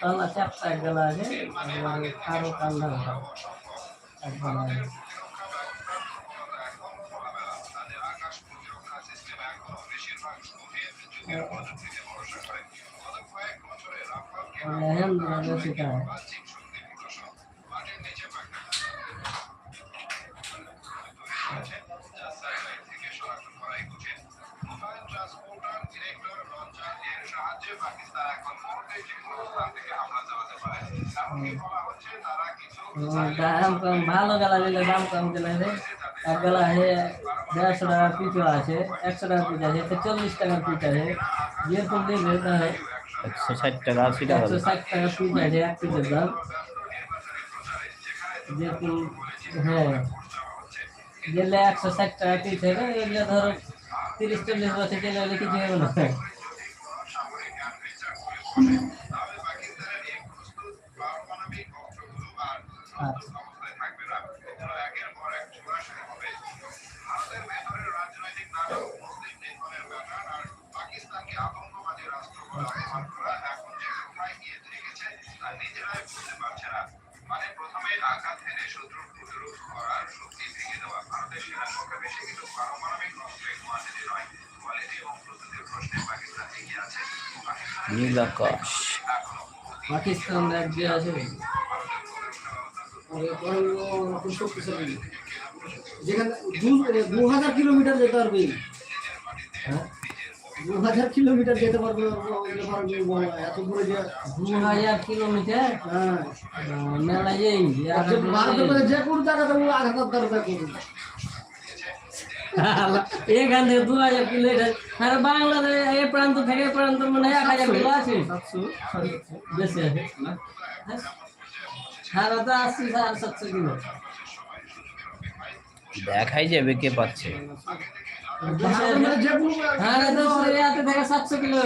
তলা চারটা গেলা একবারে কারও কান্দা ভাব একবার আলহামদুলিল্লাহ ভালো গেলা দিলে দাম কম দিলে রে এক গেলা হে দেড়শো টাকার পিছু আছে একশো টাকার পিছু আছে তো চল্লিশ টাকার পিছু আছে যেরকম দেখবে তাহলে একশো ষাট টাকা আশি টাকা একশো ষাট টাকা পিস আছে এক পিসের দাম যেরকম হ্যাঁ গেলে একশো ষাট টাকা পিস হবে এগুলো ধরো তিরিশ চল্লিশ বছর চলে গেলে কিছু হবে না পারমাণবিক অস্ত্রের কোয়ান্টিটি নয় নীল আকাশ পাকিস্তান রাজ্যে আছে যেখানে দু- হাজার কিলোমিটার যেতে পারবে হ্যাঁ দু হাজার কিলোমিটার যেতে পারবে এত দূরে যে দু হাজার কিলোমিটার হ্যাঁ মেলা যে যে কোনো জায়গাতে ও আঘাত দরকার করবে এখান থেকে দু হাজার কিলোমিটার আর বাংলাদেশ এ প্রান্ত থেকে এ প্রান্ত মানে এক হাজার কিলো আছে। সাতশো বেশি আছে সারা তো আশি সাড়ে সাতশো কিলো। দেখাই যাবে কে পাচ্ছে। হ্যাঁ সাতশো কিলো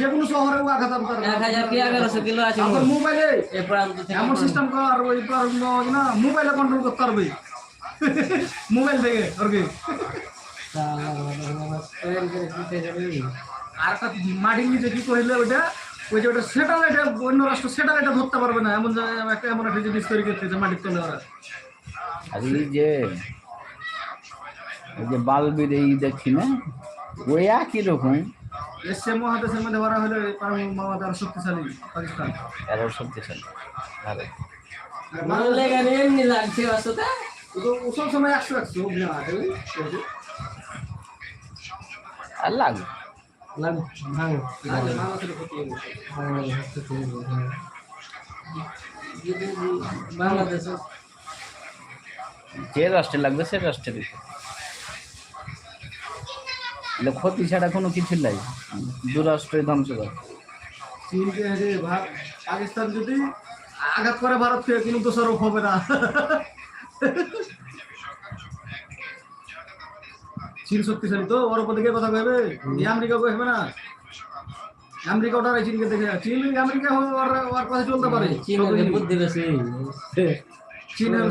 যে কোনো শহরে এক হাজার কি এগারোশো কিলো আছে। মোবাইলে এ প্রান্ত এমন সিস্টেম কর ওই না মোবাইলে কন্ট্রোল করতে পারবে। মোবাইল থেকে আর কি আর একটা মাটির নিচে কি করিলে ওইটা ওই যে ওটা স্যাটেলাইটে অন্য রাষ্ট্র স্যাটেলাইটে ধরতে পারবে না। এমন একটা এমন একটা জিনিস তৈরি করতেছে মাটির তলে ওরা। আর যে এই যে বালবির এই দেখছি না ওই একই রকম। এসছে মহাদেশের মধ্যে ওরা হলে পারমাণবিক আরও শক্তিশালী পাকিস্তান। এরও শক্তিশালী। ভালো লাগছে অসতে সময় একশো একশো? আর লাগবে। যে রাষ্ট্রে লাগবে সে রাষ্ট্রে দিতে ক্ষতি ছাড়া কোনো কিছু নাই। দু রাষ্ট্রই ধ্বংস করে। চীনকে পাকিস্তান যদি আঘাত করে ভারতকে কোনো দোষারোপ হবে না। চীন শক্তিশালী তো ওর উপর দিকে কথা কইবে। আমেরিকা কইবে না? আমেরিকা ওটার চীনকে দেখে। চীন আমেরিকা ওর ওর কাছে চলতে পারে। চীনের বুদ্ধি বেশি। চীনের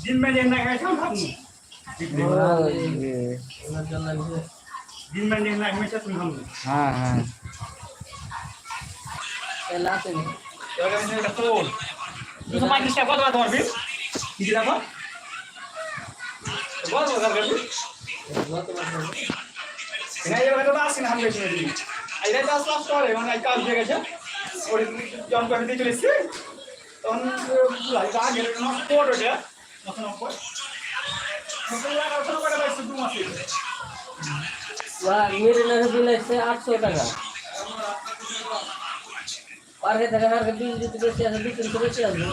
दिन में लेना है दिन में लेना हमेशा तुम हम हाँ हाँ पहला तो नहीं तो अगर मैंने रखो तो तुम्हारी किस्सा बहुत बात और भी किसी का बहुत बहुत कर भी नहीं ये तो बात हम लेते हैं आई रात लास्ट लास्ट और है मैंने आज काल दिया गया है और जॉन को हमें दे चले इससे তখন হালকা গেলে নষ্ট ওটা তখন অপর মিরিনারে বিল আসছে আটশো টাকা পার্কে দেখা হারকে বিল দিতে বেশি আছে দু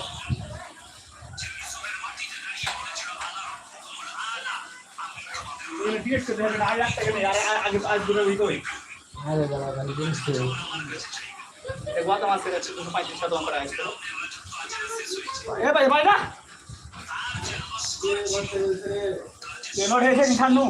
আরে দাদা গাড়ি দিন তোমার কাছে দুশো টাকা আমরা আসব এ ভাই ভাই না। কেন রেখে নিশানু